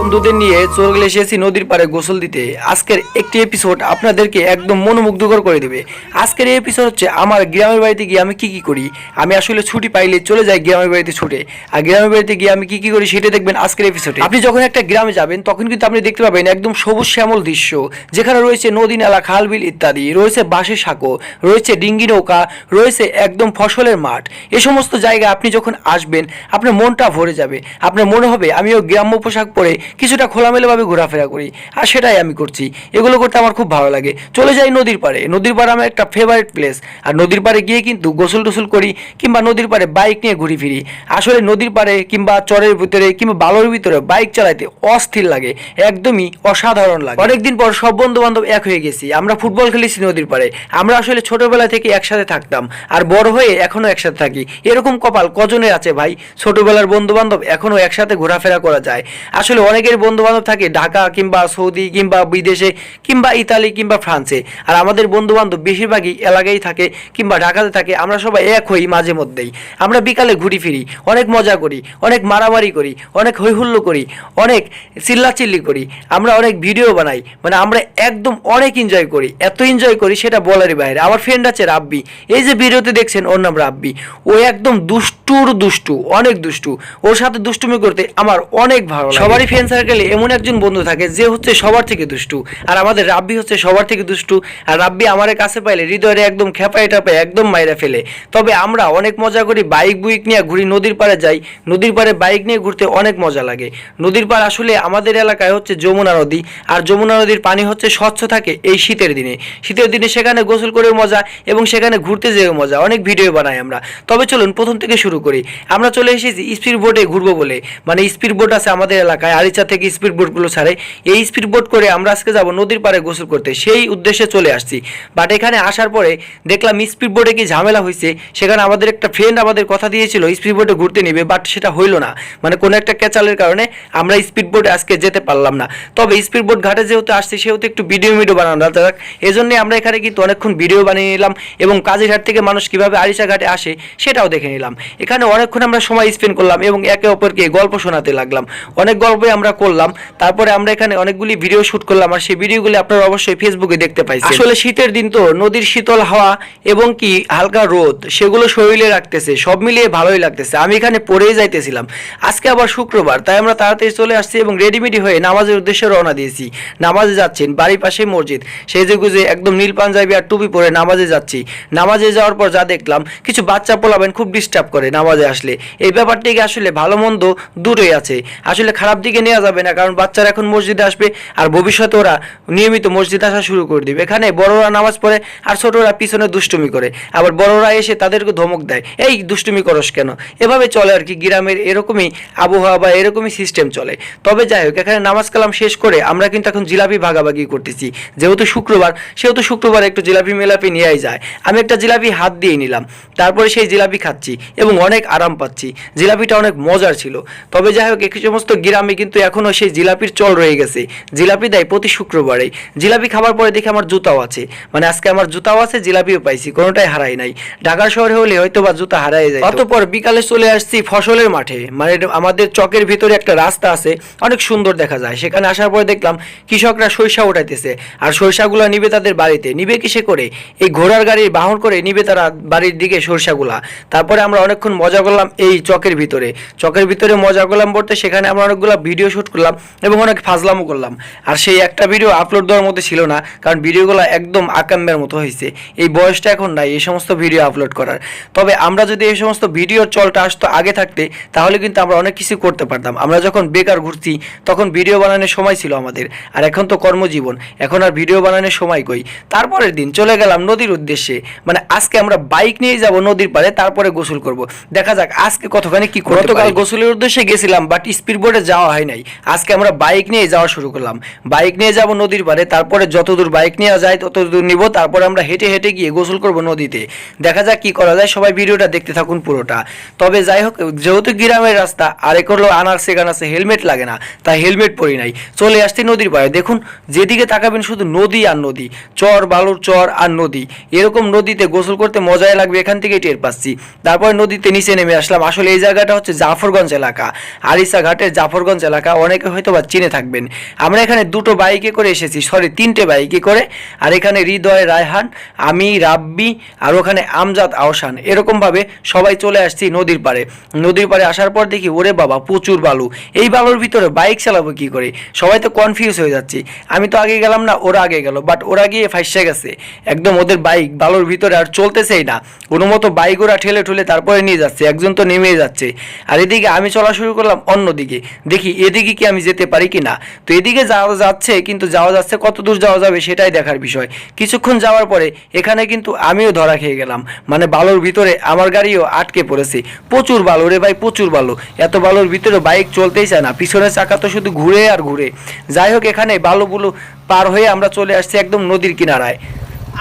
বন্ধুদের নিয়ে চলে এসেছি নদীর পাড়ে গোসল দিতে। আজকের একটি এপিসোড আপনাদেরকে একদম মনোমুগ্ধকর করে দেবে। আজকের এই এপিসোড হচ্ছে আমার গ্রামের বাড়িতে গিয়ে আমি কি কি করি? আমি আসলে ছুটি পাইলে চলে যাই গ্রামের বাড়িতে ছুটে। আর গ্রামের বাড়িতে গিয়ে আমি কি কি করি সেটা দেখবেন আজকের এপিসোডে আপনি যখন একটা গ্রামে যাবেন, তখন কিন্তু আপনি দেখতে পাবেন একদম সবুজ শ্যামল দৃশ্য। যেখানে রয়েছে নদী নালা, খাল, বিল ইত্যাদি। রয়েছে বাঁশের সাঁকো। রয়েছে ডিঙ্গি নৌকা। রয়েছে একদম ফসলের মাঠ। এ সমস্ত জায়গায় আপনি যখন আসবেন, আপনার মনটা ভরে যাবে। আপনার মনে হবে, আমিও গ্রাম্য পোশাক পরে কিছুটা খোলামেলাভাবে ঘোরাফেরা করি, আর সেটাই আমি করছি। এগুলো করতে আমার খুব ভালো লাগে। চলে যাই নদীর পাড়ে। নদীর পাড়ে আমার একটা ফেভারিট প্লেস আর নদীর পাড়ে গিয়ে কিন্তু গোসল টোসল করি, কিংবা নদীর পাড়ে বাইক নিয়ে ঘুরি ফিরি। আসলে নদীর পাড়ে কিংবা চরের ভিতরে কিংবা বালুর ভিতরে বাইক চালাইতে অস্থির লাগে। একদমই অসাধারণ লাগে। অনেকদিন পর সব বন্ধু বান্ধব এক হয়ে গেছি। আমরা ফুটবল খেলেছি নদীর পাড়ে। আমরা আসলে ছোটবেলা থেকে একসাথে থাকতাম। আর বড় হয়ে এখনও একসাথে থাকি। এরকম কপাল কজনের আছে ভাই? ছোটবেলার বন্ধু বান্ধব এখনও একসাথে ঘোরাফেরা করা যায়। আসলে অনেকের বন্ধু বান্ধব থাকে, ঢাকা কিংবা সৌদি কিংবা বিদেশে কিংবা ইতালি কিংবা ফ্রান্সে। আর আমাদের বন্ধু বান্ধব বেশিরভাগই এলাকায় থাকে কিংবা ঢাকাতে থাকে, আমরা সবাই এক হই মাঝে মধ্যেই। আমরা বিকালে ঘুরি ফিরি, অনেক মজা করি, অনেক মারামারি করি, অনেক হৈহুল্লো করি, অনেক চিল্লাচিল্লি করি, আমরা অনেক ভিডিও বানাই মানে আমরা একদম অনেক এনজয় করি। এত এনজয় করি সেটা বলারই বাইরে। আমার ফ্রেন্ড আছে রাব্বি, এই যে ভিডিওতে দেখছেন ওর নাম রাব্বি। ও একদম দুষ্টুর দুষ্টু, অনেক দুষ্টু। ওর সাথে দুষ্টুমি করতে আমার অনেক ভালো সবারই ফ্রেন্ড সার্কেলে এমন একজন বন্ধু থাকে যে হচ্ছে সবার থেকে দুষ্টু। আর আমাদের রাব্বি হচ্ছে সবার থেকে দুষ্টু। আর রাব্বি আমার কাছে পাইলে হৃদয়ে একদম খেপায় টাপায় একদম মাইরা ফেলে। তবে আমরা অনেক মজা করি বাইক বুইক নিয়ে ঘুরি, নদীর পাড়ে যাই। নদীর পাড়ে বাইক নিয়ে ঘুরতে অনেক মজা লাগে। নদীর পাড় আসলে আমাদের এলাকায় হচ্ছে যমুনা নদী। আর যমুনা নদীর পানি হচ্ছে স্বচ্ছ থাকে এই শীতের দিনে। শীতের দিনে সেখানে গোসল করেও মজা এবং সেখানে ঘুরতে যেও মজা। অনেক ভিডিও বানাই আমরা। তবে চলুন প্রথম থেকে শুরু করি। আমরা চলে এসেছি স্পিড বোটে ঘুরবো বলে। মানে স্পিড বোট আছে আমাদের এলাকায়, আরিচা থেকে স্পিড বোটগুলো ছাড়ে। এই স্পিড বোট করে আমরা আজকে যাব নদীর পাড়ে গোসল করতে। সেই উদ্দেশ্যে চলে আসছি। বাট এখানে আসার পরে দেখলাম স্পিড বোটে কি ঝামেলা হয়েছে সেখানে আমাদের একটা ফ্রেন্ড আমাদের কথা দিয়েছিল স্পিড বোটে ঘুরতে নিবে বাট সেটা হইল না। মানে কোনো একটা ক্যাচালের কারণে আমরা স্পিড বোটে আজকে যেতে পারলাম না। তবে স্পিড বোট ঘাটে যেহেতু আসছি, সেহেতু একটু ভিডিও ভিডিও বানানো যাক। এজন্য আমরা এখানে কিন্তু অনেকক্ষণ ভিডিও বানিয়ে নিলাম এবং কাজীঘাট থেকে মানুষ কীভাবে আরিচা ঘাটে আসে সেটাও দেখে নিলাম। এখানে অনেকক্ষণ আমরা সময় স্পেন্ড করলাম এবং একে অপরকে গল্প শোনাতে লাগলাম। অনেক গল্পই আমরা করলাম, তারপরে আমরা এখানে অনেকগুলি ভিডিও শুট করলাম, আর সেই ভিডিওগুলি আপনারা অবশ্যই ফেসবুকে দেখতে পাইছেন। আসলে শীতের দিন তো, নদীর শীতল হাওয়া এবং কি হালকা রোদ, সেগুলো শরীরে রাখতেছে, সব মিলিয়ে ভালোই লাগতেছে। আমি এখানে পড়েই যাইতেছিলাম। আজকে আবার শুক্রবার, তাই আমরা তাড়াতাড়ি চলে আসছি এবং রেডিমেডি হয়ে নামাজের উদ্দেশ্যে রওনা দিয়েছি। নামাজে যাচ্ছেন বাড়ির পাশে মসজিদ। সেই যে গুজে একদম নীল পাঞ্জাবি আর টুপি পরে নামাজে যাচ্ছি। নামাজে যাওয়ার পর যা দেখলাম, কিছু বাচ্চা পোলাবেন খুব ডিস্টার্ব করে নামাজে আসলে। এই ব্যাপারটিকে আসলে ভালো মন্দ? দুটোই আছে। আসলে খারাপ দিকে নেওয়া যাবে না, কারণ বাচ্চারা এখন মসজিদে আসবে আর ভবিষ্যতে ওরা নিয়মিত মসজিদে আসা শুরু করে দিবে। এখানে বড়রা নামাজ পড়ে আর ছোটরা পিছনে দুষ্টুমি করে। আবার বড়রা এসে তাদেরকে ধমক দেয়। এই দুষ্টুমি করস কেন? এভাবে চলে আর কি গ্রামের এরকমই আবহাওয়া বা এরকমই সিস্টেম চলে। তবে যাই হোক, এখানে নামাজ কালাম শেষ করে আমরা কিন্তু এখন জিলাপি ভাগাভাগি করতেছি। যেহেতু শুক্রবার, সেহেতু শুক্রবার একটু জিলাপি মেলাপি নিয়েই যায়। আমি একটা জিলাপি হাত দিয়ে নিলাম, তারপরে সেই জিলাপি খাচ্ছি এবং অনেক আরাম পাচ্ছি। জিলাপিটা অনেক মজার ছিল। তবে যাই হোক এই সমস্ত গ্রামে কিন্তু এখনও সেই জিলাপির চল রয়ে গেছে। জিলাপি দেয় প্রতি শুক্রবারে। জিলাপি খাবার পরে দেখি আমার জুতাও আছে। মানে আজকে আমার জুতাও আছে, জিলাপিও পাইছি, কোনোটাই হারাই নাই। ঢাকা শহরে হলে হয়তো বা জুতা হারাই যায় অতপর বিকালে চলে আসছি ফসলের মাঠে। মানে আমাদের চকের ভিতরে একটা রাস্তা আছে, অনেক সুন্দর দেখা যায়। সেখানে আসার পরে দেখলাম কৃষকরা সরিষা উঠাইতেছে। আর সরিষাগুলা নিবে তাদের বাড়িতে। নিবে কিসে করে? এই ঘোড়ার গাড়ির বাহন করে নিবে তারা বাড়ির দিকে সরিষাগুলা। তারপরে আমরা অনেকক্ষণ মজা করলাম এই চকের ভিতরে। চকের ভিতরে মজা করলাম বলতে সেখানে আমরা অনেকগুলো ভিডিও শুট করলাম এবং অনেক ফাজলামও করলাম। আর সেই একটা ভিডিও আপলোড দেওয়ার মধ্যে ছিল না কারণ ভিডিওগুলো একদম আকাম্যের মতো হয়েছে। এই বয়সটা এখন নাই এই সমস্ত ভিডিও আপলোড করার। তবে আমরা যদি এই সমস্ত ভিডিওর চলটা আসতো আগে থাকতে তাহলে কিন্তু আমরা অনেক কিছু করতে পারতাম। আমরা যখন বেকার ঘুরছি তখন ভিডিও বানানোর সময় ছিল আমাদের। আর এখন তো কর্মজীবন এখন আর ভিডিও বানানোর সময় কই? তারপরের দিন চলে গেলাম নদীর উদ্দেশ্যে। মানে আজকে আমরা বাইক নিয়ে যাব নদীর পাড়ে তারপরে গোসল করব। দেখা যাক আজকে কতখানি কি করতে গতকাল গোসলের উদ্দেশ্যে গেছিলাম বাট স্পিড বোর্ডে যাওয়া হয় নাই। আজকে আমরা বাইক নিয়ে যাওয়া শুরু করলাম। বাইক নিয়ে যাব নদীর পাড়ে, তারপরে যতদূর বাইক নিয়ে যায় ততদূর নিব, তারপরে আমরা হেঁটে হেঁটে গিয়ে গোসল করব নদীতে। দেখা যাক কি করা যায়, সবাই ভিডিওটা দেখতে থাকুন পুরোটা। তবে যাই হোক, যেহেতু গ্রামের রাস্তা, আর এক হলো আনার সেখান আছে হেলমেট লাগে না, তাই হেলমেট পরি নাই। চলে আসছি নদীর পাড়ে। দেখুন, যেদিকে তাকাবেন শুধু নদী আর নদী, চর, বালুর চর আর নদী। এরকম নদীতে গোসল করতে মজাই লাগবে, এখান থেকে টের পাচ্ছি। তারপরে নদীতে নিচে নেমে আসলাম। আসলে এই জায়গাটা হচ্ছে জাফরগঞ্জ এলাকা। আরিসা ঘাটের জাফরগঞ্জ এলাকা। এলাকা অনেকে হয়তো বা চিনে থাকবেন। আমরা এখানে দুটো বাইকে করে এসেছি সরি তিনটে বাইকে করে। আর এখানে হৃদয়, রায়হান, আমি, রাব্বি, আর ওখানে আমজাদ, আহসান। এরকমভাবে সবাই চলে আসছি নদীর পাড়ে। নদীর পাড়ে আসার পর দেখি, ওরে বাবা, প্রচুর বালু। এই বালুর ভিতরে বাইক চালাবো কি করে? সবাই তো কনফিউজ হয়ে যাচ্ছি। আমি তো আগে গেলাম না, ওরা আগে গেল বাট ওরা গিয়ে ফাইসে গেছে। একদম ওদের বাইক, বালুর ভিতরে আর চলতেছেই না। কোনো মতো বাইক ওরা ঠেলে ঠুলে তারপরে নিয়ে যাচ্ছে, একজন তো নেমে যাচ্ছে। আর এদিকে আমি চলা শুরু করলাম অন্যদিকে। দেখি এদিকে কি আমি যেতে পারি কি না তো এদিকে যাওয়া যাচ্ছে, কিন্তু যাওয়া যাচ্ছে কত দূর যাওয়া যাবে সেটাই দেখার বিষয়। কিছুক্ষণ যাওয়ার পরে এখানে কিন্তু আমিও ধরা খেয়ে গেলাম। মানে বালুর ভিতরে আমার গাড়িও আটকে পড়েছে। প্রচুর বালু রে ভাই, প্রচুর বালু। এত বালুর ভিতরে বাইক চলতেই চায় না। পিছনের চাকা তো শুধু ঘুরে আর ঘুরে। যাই হোক, এখানে বালুগুলো পার হয়ে আমরা চলে আসছি একদম নদীর কিনারায়।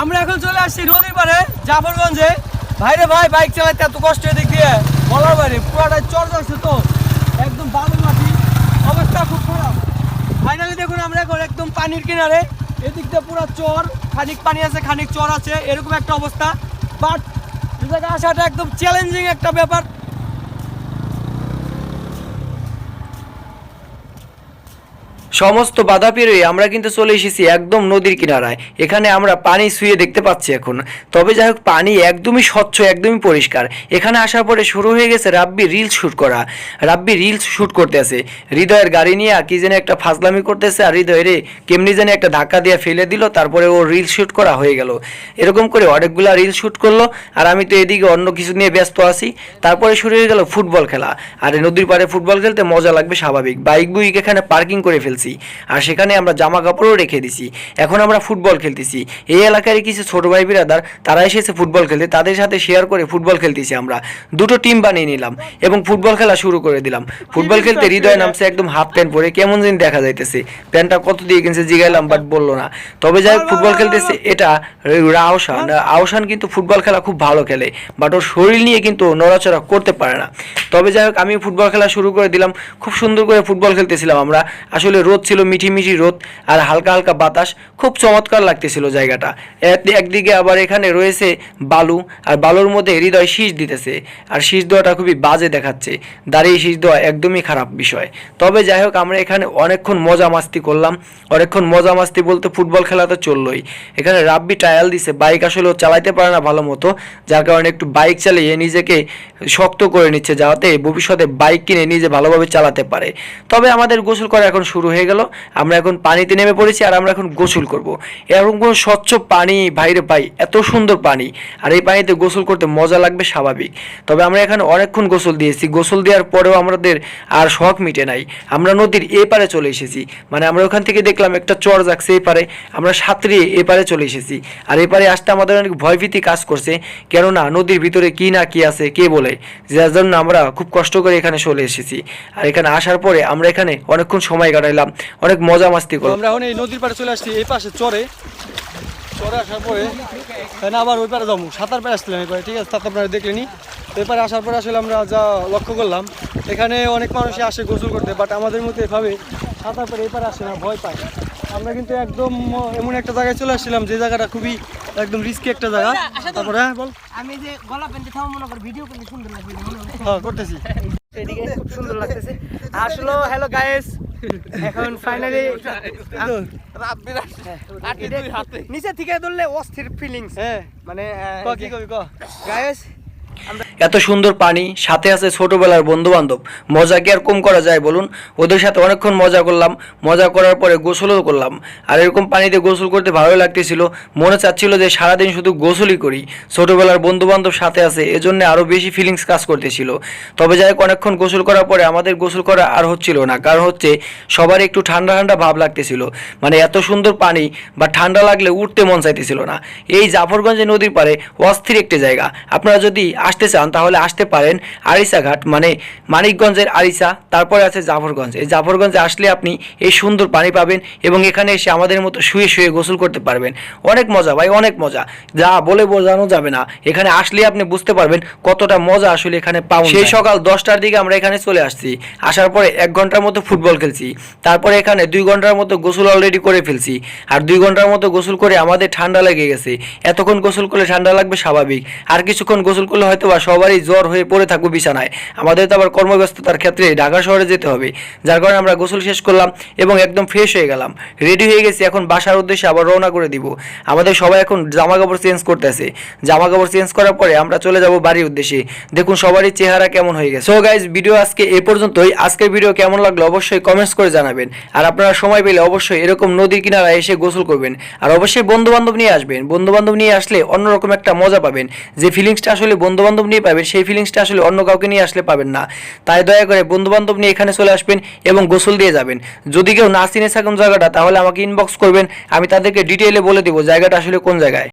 আমরা এখন চলে আসছি নদীর পাড়ে, জাফরগঞ্জে। ভাইরে ভাই, বাইক চালাতে এত কষ্ট এদিক বলার বাইরে পুরাটা চর যাচ্ছে তো একদম বালু মাটি অবস্থা খুব খারাপ। ফাইনালি দেখুন আমরা এখন একদম পানির কিনারে। এদিকটা পুরো চর, খানিক পানি আছে, খানিক চর আছে, এরকম একটা অবস্থা। বাট জায়গায় আসাটা একদম চ্যালেঞ্জিং একটা ব্যাপার। সমস্ত বাধা পেরিয়ে আমরা কিন্তু চলে এসেছি একদম নদীর কিনারায়। এখানে আমরা পানি শুয়ে দেখতে পাচ্ছি এখন। তবে যাই হোক, পানি একদমই স্বচ্ছ, একদমই পরিষ্কার। এখানে আসার পরে শুরু হয়ে গেছে রাব্বি রিলস শ্যুট করা। রাব্বি রিলস শ্যুট করতেছে হৃদয়ের গাড়ি নিয়ে কি যেন একটা ফাজলামি করতেছে আর হৃদয় রে, কেমনি যেন একটা ধাক্কা দিয়ে ফেলে দিল, তারপরে ও রিলস শ্যুট করা হয়ে গেল। এরকম করে অনেকগুলা রিল শ্যুট করল। আর আমি তো এদিকে অন্য কিছু নিয়ে ব্যস্ত আছি। তারপরে শুরু হয়ে গেল ফুটবল খেলা। আর নদীর পাড়ে ফুটবল খেলতে মজা লাগবে স্বাভাবিক। বাইক বুইক এখানে পার্কিং করে ফেলছি। আর সেখানে আমরা জামা কাপড়ও রেখে দিছি। এখন আমরা ফুটবল খেলতেছি। এই এলাকার কিছু ছোট ভাই বিরাদার, তারা এসেছে ফুটবল খেলতে। তাদের সাথে শেয়ার করে ফুটবল খেলতেছি আমরা। দুটো টিম বানিয়ে নিলাম এবং ফুটবল খেলা শুরু করে দিলাম। ফুটবল খেলতে হৃদয় নামছে একদম হাফ প্যান্ট পরে। কেমন দিন দেখা যাইতেছে। প্যান্টটা কত দিয়ে কিনছে জিগাইলাম বাট বলল না। তবে যাই ফুটবল খেলতেছে। এটা আহসান আহসান কিন্তু ফুটবল খেলা খুব ভালো খেলে। বাট ওর শরীর নিয়ে কিন্তু নড়াচড়া করতে পারে না। তবে যাই হোক আমি ফুটবল খেলা শুরু করে দিলাম। খুব সুন্দর করে ফুটবল খেলতেছিলাম আমরা। আসলে রোদ ছিল মিঠি মিঠি রোদ আর হালকা হালকা বাতাস। খুব চমৎকার লাগতেছিল জায়গাটা। একদিকে আবার এখানে রয়েছে বালু আর বালুর মধ্যে হৃদয় শীষ দিতেছে আর শীষ দেওয়াটা খুবই বাজে দেখাচ্ছে। দাঁড়িয়ে শীষ দেওয়া একদমই খারাপ বিষয়। তবে যাই হোক, আমরা এখানে অনেকক্ষণ মজা মাস্তি করলাম। অনেকক্ষণ মজা মাস্তি বলতে ফুটবল খেলা তো চললোই। এখানে রাব্বি টায়াল দিছে বাইক আসলে ও চালাইতে পারে না ভালো মতো, যার কারণে একটু বাইক চালিয়ে নিজেকে শক্ত করে নিচ্ছে, যাতে ভবিষ্যতে বাইক কিনে নিজে ভালোভাবে চালাতে পারে। তবে আমাদের গোসল করা এখন শুরু হয়ে গেল, আমরা এখন পানিতে নেমে পড়েছি আর আমরা এখন গোসল করব। এরকম কোনো স্বচ্ছ পানি ভাইরে পাই, এত সুন্দর পানি, আর এই পানিতে গোসল করতে মজা লাগবে স্বাভাবিক। তবে আমরা এখানে অনেকক্ষণ গোসল দিয়েছি, গোসল দেওয়ার পরেও আমাদের আর শখ মিটে নাই। আমরা নদীর এপারে চলে এসেছি মানে আমরা ওখান থেকে দেখলাম একটা চর যাচ্ছে এপারে, আমরা সাঁতরিয়ে এপারে চলে এসেছি। আর এপারে আসতে আমাদের অনেক ভয়ভীতি কাজ করছে, কেননা নদীর ভিতরে কি না কি আছে, কে বলে? যার জন্য আমরা খুব কষ্ট করে এখানে চলে এসেছি। আর এখানে আসার পরে আমরা এখানে অনেকক্ষণ সময় কাটাইলাম অনেক মজা মাস্তি তো করলাম আমরা এখন এই নদীর পাড়ে চলে আসছি এই পাশে চরে। চরে আসার পরে না আবার ওই পারে যাব। সাঁতার পাড়ে আসছিলাম এবারে ঠিক আছে? সাঁতার পাড়ে দেখলেনি তো এপারে আসার পরে আসলে আমরা যা লক্ষ্য করলাম এখানে অনেক মানুষই আসে গোসল করতে বাট আমাদের মতো এভাবে সাঁতার পাড়ে এপারে আসে না ভয় পায়। আমরা কিন্তু একদম এমন একটা জায়গায় চলে আসছিলাম যে জায়গাটা খুবই একদম রিস্কি একটা জায়গা। তারপরে হ্যাঁ বল। আমি যে গলা পেনতে থাম মনে করি ভিডিও করলে সুন্দর লাগবে হ্যাঁ। করতেছি। এদিকে খুব সুন্দর লাগতেছে। আসলো হ্যালো গাইস এখন ফাইনালি নিচে থেকে ধরলে অস্থির ফিলিংস হ্যাঁ। মানে ক কবি ক? গাইস এত সুন্দর পানি, সাথে আছে ছোটবেলার বন্ধু বান্ধব মজা কি আর কম করা যায় বলুন? ওদের সাথে অনেকক্ষণ মজা করলাম, মজা করার পরে গোসলও করলাম। আর এরকম পানিতে গোসল করতে ভালো লাগতেছিল। মনে চাচ্ছিল যে সারাদিন শুধু গোসলই করি। ছোটবেলার বন্ধু বান্ধব সাথে আছে, এজন্য আরও বেশি ফিলিংস কাজ করতেছিল। তবে যাই হোক, অনেকক্ষণ গোসল করার পরে আমাদের গোসল করা আর হচ্ছিল না। কারণ হচ্ছে, সবার একটু ঠান্ডা ঠান্ডা ভাব লাগতেছিল। মানে এত সুন্দর পানি বা ঠান্ডা লাগলে উঠতে মন চাইতেছিল না। এই জাফরগঞ্জে নদীর পারে অস্থির একটি জায়গা। আপনারা যদি আসতে চান তাহলে আসতে পারেন আরিসা ঘাট মানে মানিকগঞ্জের আরিসা তারপরে আছে জাফরগঞ্জ। এই জাফরগঞ্জে আসলে আপনি এই সুন্দর পানি পাবেন এবং এখানে এসে আমাদের মতো শুয়ে শুয়ে গোসল করতে পারবেন। অনেক মজা ভাই অনেক মজা। যা বলে বোঝানো যাবে না। এখানে আসলে আপনি বুঝতে পারবেন কতটা মজা আসলে এখানে পাবেন সেই সকাল দশটার দিকে আমরা এখানে চলে আসছি। আসার পরে এক ঘণ্টার মতো ফুটবল খেলছি। তারপরে এখানে দুই ঘণ্টার মতো গোসল অলরেডি করে ফেলছি। আর দুই ঘণ্টার মতো গোসল করে আমাদের ঠান্ডা লেগে গেছে। এতক্ষণ গোসল করলে ঠান্ডা লাগবে স্বাভাবিক। আর কিছুক্ষণ গোসল করলে হয়তো বা সবারই জ্বর হয়ে পড়ে থাকব বিছানায়। আমাদের তো আবার কর্মব্যস্ততার ক্ষেত্রে ঢাকা শহরে যেতে হবে। যার কারণে আমরা গোসল শেষ করলাম এবং একদম ফ্রেশ হয়ে গেলাম। রেডি হয়ে গেছি, এখন বাসার উদ্দেশ্যে আবার রওনা করে দিব। আমাদের সবাই এখন জামা কাপড় চেঞ্জ করতেছে। জামা কাপড় চেঞ্জ করার পরে আমরা চলে যাব বাড়ির উদ্দেশ্যে। দেখুন, সবারই চেহারা কেমন হয়ে গেছে। সো গাইজ ভিডিও আজকে এ পর্যন্তই। আজকের ভিডিও কেমন লাগল অবশ্যই কমেন্টস করে জানাবেন। আর আপনারা সময় পেলে অবশ্যই এরকম নদীর কিনারা এসে গোসল করবেন। আর অবশ্যই বন্ধু বান্ধব নিয়ে আসবেন। বন্ধু বান্ধব নিয়ে আসলে অন্যরকম একটা মজা পাবেন। যে ফিলিংসটা আসলে বন্ধু বান্ধব নিয়ে পাবেন, সেই ফিলিংসটা আসলে অন্য কাউকে নিয়ে আসলে পাবেন না। তাই দয়া করে বন্ধুবান্ধব নিয়ে এখানে চলে আসবেন এবং গোসল দিয়ে যাবেন। যদি কেউ না চিনে থাকুন জায়গাটা, তাহলে আমাকে ইনবক্স করবেন, আমি তাদেরকে ডিটেইলে বলে দেবো জায়গাটা আসলে কোন জায়গায়।